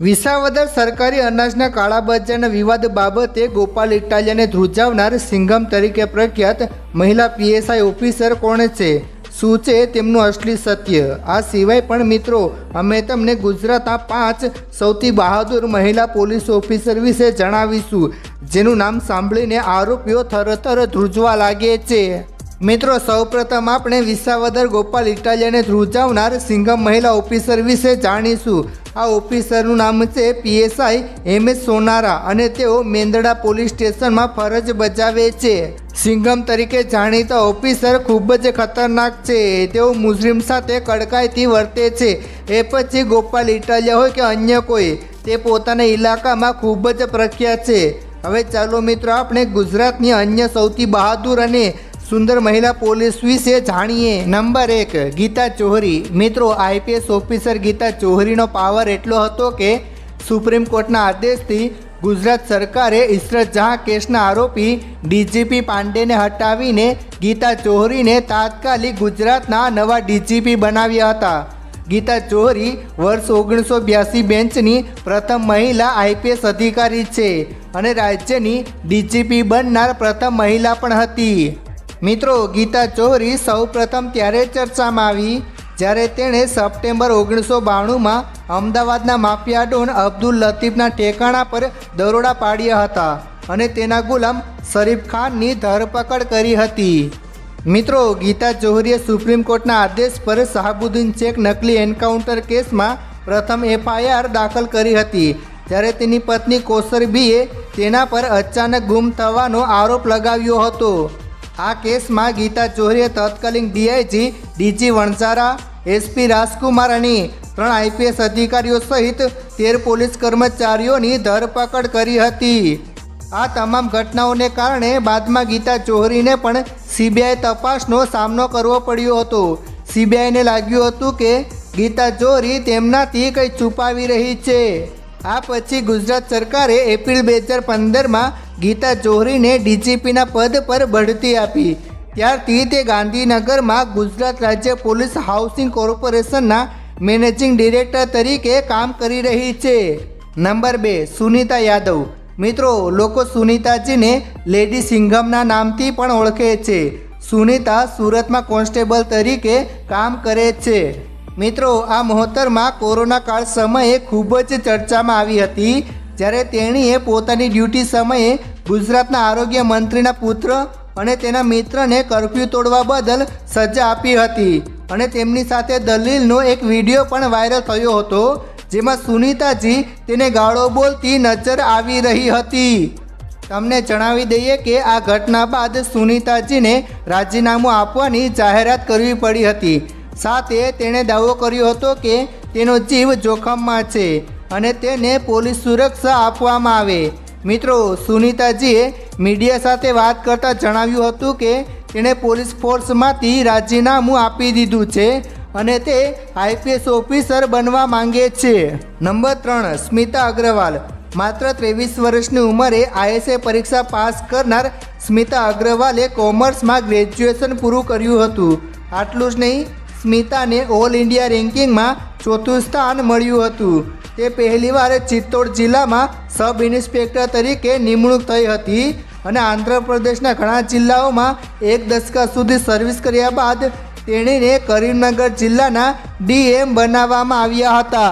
વિસાવદર સરકારી અનાજના કાળાબજારના વિવાદ બાબતે ગોપાલ ઇટાલિયાને ધ્રુજાવનાર સિંઘમ તરીકે પ્રખ્યાત મહિલા પીએસઆઈ ઓફિસર કોણ છે? શું છે તેમનું અસલી સત્ય? આ સિવાય પણ મિત્રો, અમે તમને ગુજરાતના પાંચ સૌથી બહાદુર મહિલા પોલીસ ઓફિસર વિશે જણાવીશું, જેનું નામ સાંભળીને આરોપીઓ થરથર ધ્રુજવા લાગે છે. મિત્રો, સૌપ્રથમ આપણે વિસાવદર ગોપાલ ઇટાલિયાને ધ્રુજાવનાર સિંઘમ મહિલા ઓફિસર વિશે જાણીશું. આ ઓફિસરનું નામ છે પીએસઆઈ એમ એસ સોનારા અને તેઓ મેંદડા પોલીસ સ્ટેશનમાં ફરજ બજાવે છે. સિંઘમ તરીકે જાણીતા ઓફિસર ખૂબ જ ખતરનાક છે. તેઓ મુસ્લિમ સાથે કડકાઈથી વર્તે છે. એ પછી ગોપાલ ઇટાલિયા હોય કે અન્ય કોઈ, તે પોતાના ઇલાકામાં ખૂબ જ પ્રખ્યાત છે. હવે ચાલો મિત્રો, આપણે ગુજરાતની અન્ય સૌથી બહાદુર અને સુંદર મહિલા પોલીસ વિશે જાણીએ. નંબર એક, ગીતા ચોહરી. મિત્રો, આઈપીએસ ઓફિસર ગીતા ચૌહરીનો પાવર એટલો હતો કે સુપ્રીમ કોર્ટના આદેશથી ગુજરાત સરકારે ઇશરત જહાં કેસના આરોપી ડીજીપી પાંડેને હટાવીને ગીતા ચૌહરીને તાત્કાલિક ગુજરાતના નવા ડીજીપી બનાવ્યા હતા. ગીતા ચૌહરી વર્ષ ઓગણીસો બ્યાસી બેન્ચની પ્રથમ મહિલા આઈપીએસ અધિકારી છે અને રાજ્યની ડીજીપી બનનાર પ્રથમ મહિલા પણ હતી. મિત્રો, ગીતા ચૌહરી સૌ પ્રથમ ત્યારે ચર્ચામાં આવી, જ્યારે તેણે સપ્ટેમ્બર ઓગણીસો બાણુંમાં અમદાવાદના માફિયા ડોન અબ્દુલ લતીફના ઠેકાણા પર દરોડા પાડ્યા હતા અને તેના ગુલામ શરીફ ખાનની ધરપકડ કરી હતી. મિત્રો, ગીતા ચૌહરીએ સુપ્રીમ કોર્ટના આદેશ પર શાહબુદ્દીન શેખ નકલી એન્કાઉન્ટર કેસમાં પ્રથમ એફઆઈઆર દાખલ કરી હતી, જ્યારે તેની પત્ની કોસરબીએ તેના પર અચાનક ગુમ થવાનો આરોપ લગાવ્યો હતો. આ કેસમાં ગીતા જોહરીએ તત્કાલીન DIG DG Vanzara, SP Rajkumar અને ત્રણ આઈપીએસ અધિકારીઓ સહિત તેર પોલીસ કર્મચારીઓની ધરપકડ કરી હતી. આ તમામ ઘટનાઓને કારણે બાદમાં ગીતા જોહરીને પણ સીબીઆઈ તપાસનો સામનો કરવો પડ્યો હતો. સીબીઆઈને લાગ્યું હતું કે ગીતા ચૌહરી તેમનાથી કંઈ છુપાવી રહી છે. આ પછી ગુજરાત સરકારે એપ્રિલ બે હજાર પંદરમાં ગીતા જોહરીને ડીજીપીના પદ પર બઢતી આપી. ત્યારથી તે ગાંધીનગરમાં ગુજરાત રાજ્ય પોલીસ હાઉસિંગ કોર્પોરેશનના મેનેજિંગ ડિરેક્ટર તરીકે કામ કરી રહી છે. નંબર બે, સુનીતા યાદવ. મિત્રો, લોકો સુનીતાજીને લેડી સિંઘમના નામથી પણ ઓળખે છે. સુનીતા સુરતમાં કોન્સ્ટેબલ તરીકે કામ કરે છે. મિત્રો, આ મહોત્તરમાં કોરોના કાળ સમયે ખૂબ જ ચર્ચામાં આવી હતી. જ્યારે તેણીએ પોતાની ડ્યુટી સમયે ગુજરાતના આરોગ્ય મંત્રીના પુત્ર અને તેના મિત્રને કર્ફ્યુ તોડવા બદલ સજા આપી હતી. અને તેમની સાથે દલીલનો એક વીડિયો પણ વાયરલ થયો હતો, જેમાં સુનીતાજી તેને ગાળો બોલતી નજર આવી રહી હતી. તમને જણાવી દઈએ કે આ ઘટના બાદ સુનીતાજીને રાજીનામું આપવાની જાહેરાત કરવી પડી હતી. સાથે તેણે દાવો કર્યો હતો કે તેનો જીવ જોખમમાં છે અને તેને પોલીસ સુરક્ષા આપવામાં આવે. મિત્રો, સુનીતાજીએ મીડિયા સાથે વાત કરતાં જણાવ્યું હતું કે તેણે પોલીસ ફોર્સમાંથી રાજીનામું આપી દીધું છે અને તે આઈપીએસ ઓફિસર બનવા માંગે છે. નંબર ત્રણ, સ્મિતા અગ્રવાલ. માત્ર ત્રેવીસ વર્ષની ઉંમરે આઈએસએ પરીક્ષા પાસ કરનાર સ્મિતા અગ્રવાલે કોમર્સમાં ગ્રેજ્યુએશન પૂરું કર્યું હતું. આટલું જ નહીં સ્મિતાને ઓલ ઇન્ડિયા રેન્કિંગમાં ચોથું સ્થાન મળ્યું હતું. તે પહેલીવાર ચિત્તોડ જિલ્લામાં સબ ઇન્સ્પેક્ટર તરીકે નિમણૂક થઈ હતી અને આંધ્રપ્રદેશના ઘણા જિલ્લાઓમાં એક દશકા સુધી સર્વિસ કર્યા બાદ તેણીને કરીમનગર જિલ્લાના ડીએમ બનાવવામાં આવ્યા હતા.